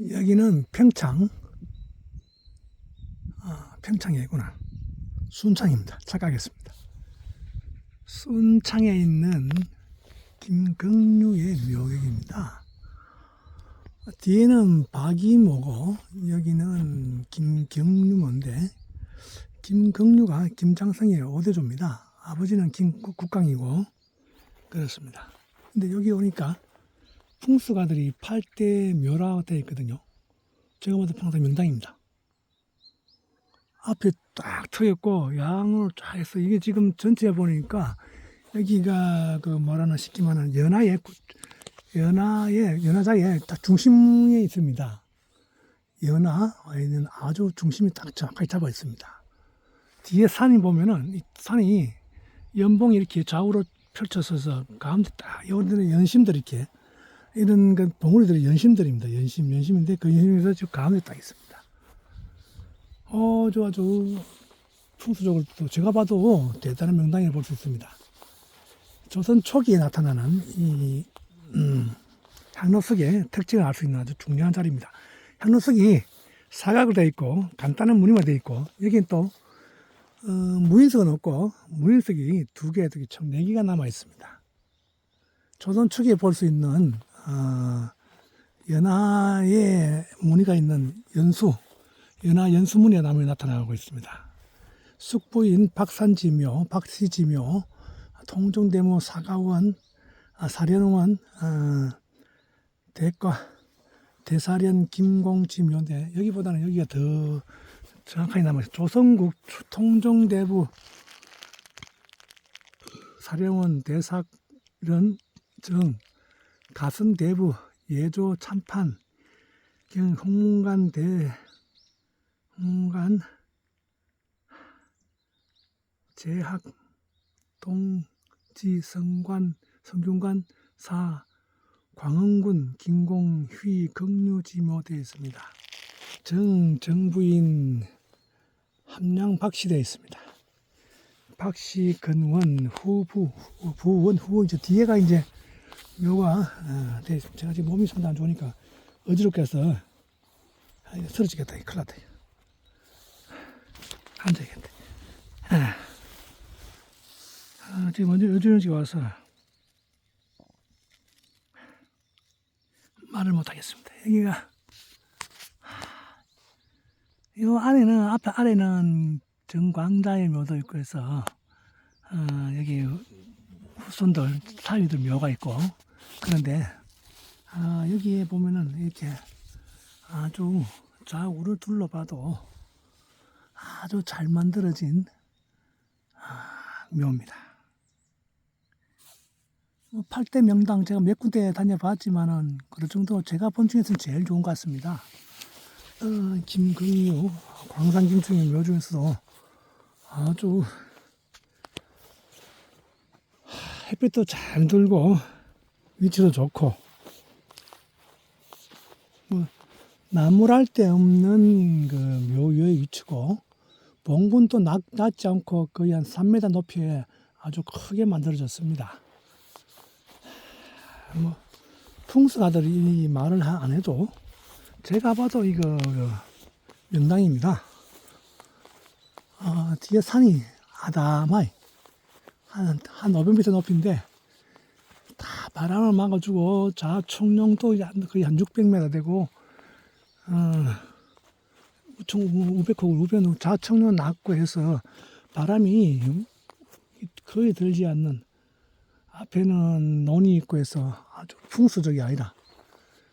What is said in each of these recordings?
여기는 평창, 아, 평창이구나. 순창입니다. 착각했습니다. 순창에 있는 김경류의 묘역입니다. 뒤에는 박이모고 여기는 김경류모인데 김경류가 김장성의 오대조입니다. 아버지는 김국강이고 그렇습니다. 근데 여기 오니까 풍수가들이 8대 묘라 되어 있거든요. 제가 봐도 평상 명당입니다. 앞에 딱 트였고 양으로 쫙 해서 이게 지금 전체에 보니까 여기가 그 뭐라나 싶지만은 연하의 구- 연하의 연하자의 딱 중심에 있습니다. 연하에는 아주 중심이 딱 정확하게 잡아 있습니다. 뒤에 산이 보면은 이 산이 연봉이 이렇게 좌우로 펼쳐서서 가운데 딱 여기는 연심들 이렇게 이런 그 봉우리들이 연심들입니다. 연심 연심인데 그 연심에서 지금 가운데 딱 있습니다. 어, 저 아주 풍수적으로 또 제가 봐도 대단한 명당이라 볼수 있습니다. 조선 초기에 나타나는 이 음, 향로석의 특징을 알 수 있는 아주 중요한 자리입니다. 향로석이 사각으로 되어 있고 간단한 무늬만 되어 있고 여기는 또 어, 무인석은 없고 무인석이 두 개, 특히 총네 개가 남아 있습니다. 조선 초기에 볼 수 있는 어, 연하의 무늬가 있는 연수, 연하 연수문이 나무에 나타나고 있습니다. 숙부인 박산지묘, 박시지묘, 통종대모 사가원, 아, 사련원, 어, 대과, 대사련 김공지묘인데 여기보다는 여기가 더 정확하게 남아있어요. 조선국 통종대부 사령원 대사련 정 가승대부 예조 참판 경 홍문관 대 홍문관 재학 동지 성관 성균관 사 광흥군 김공 휘 경류지모 되어 있습니다. 정 정부인 함량 박씨 되어 있습니다. 박씨 근원 후부 후- 부원 후 이제 뒤에가 이제 묘가 어, 돼 있습니다. 제가 지금 몸이 상당히 안 좋으니까 어지럽게 해서 아, 쓰러지겠다. 큰일 났다. 앉아야겠다. 아, 아, 지금 먼저 어지러지 와서 말을 못 하겠습니다. 여기가 이 안에는 앞에 아래는 정광자의 묘도 있고 해서 어, 여기 후손들 사위들 묘가 있고 그런데 아, 여기에 보면은 이렇게 아주 좌우를 둘러봐도 아주 잘 만들어진 아, 묘입니다. 뭐 8대 명당 제가 몇 군데 다녀봤지만은 그럴 정도 제가 본 중에서는 제일 좋은 것 같습니다. 어, 김금유 광산 김충의 묘 중에서도 아주 햇빛도 잘 들고 위치도 좋고 뭐 나무랄 데 없는 그 묘의 위치고 봉분도 낮, 낮지 않고 거의 한 3m 높이에 아주 크게 만들어졌습니다. 뭐 풍수가들이 이 말을 하- 안 해도 제가 봐도 이거 그 명당입니다. 아, 뒤에 산이 아담하이 한, 한 500m 높이인데 다 바람을 막아주고 좌측령도 거의 한 600m 되고 어, 우측 우백호 우변 좌측령 낮고 해서 바람이 거의 들지 않는 앞에는 논이 있고 해서 아주 풍수적이 아니라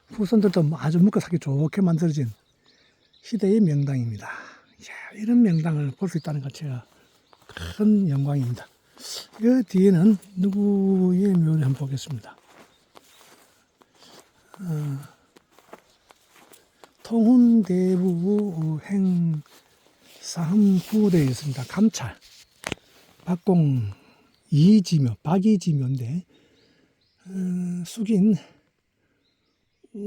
후손들도 아주 묵고 살기 좋게 만들어진 시대의 명당입니다. 이야, 이런 명당을 볼 수 있다는 것 자체가 큰 영광입니다. 그 뒤에는 누구의 묘를 한번 보겠습니다. 어, 통훈대부 행사흠부 되어 있습니다. 감찰 박공 이지묘 박이지묘인데 어, 숙인 어,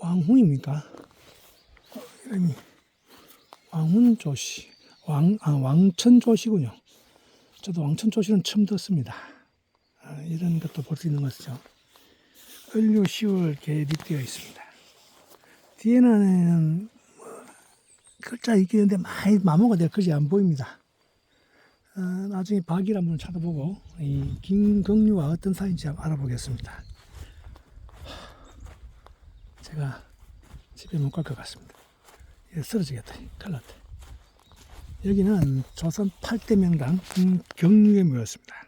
왕훈입니까? 어, 이름이 왕훈조씨 왕, 아, 왕천조씨군요. 저도 왕천조씨는 처음 듣습니다. 아, 이런 것도 볼 수 있는 것이죠. 을류 10월 개립되어 있습니다. 뒤에는 뭐 글자 있겠는데 많이 마모가 될 것이 안 보입니다. 어, 나중에 박이를 한번 찾아보고 이 김경류와 어떤 사이인지 알아보겠습니다. 제가 집에 못 갈 것 같습니다. 예, 쓰러지겠다. 큰일 났다. 여기는 조선 8대 명당 김경류에 모였습니다.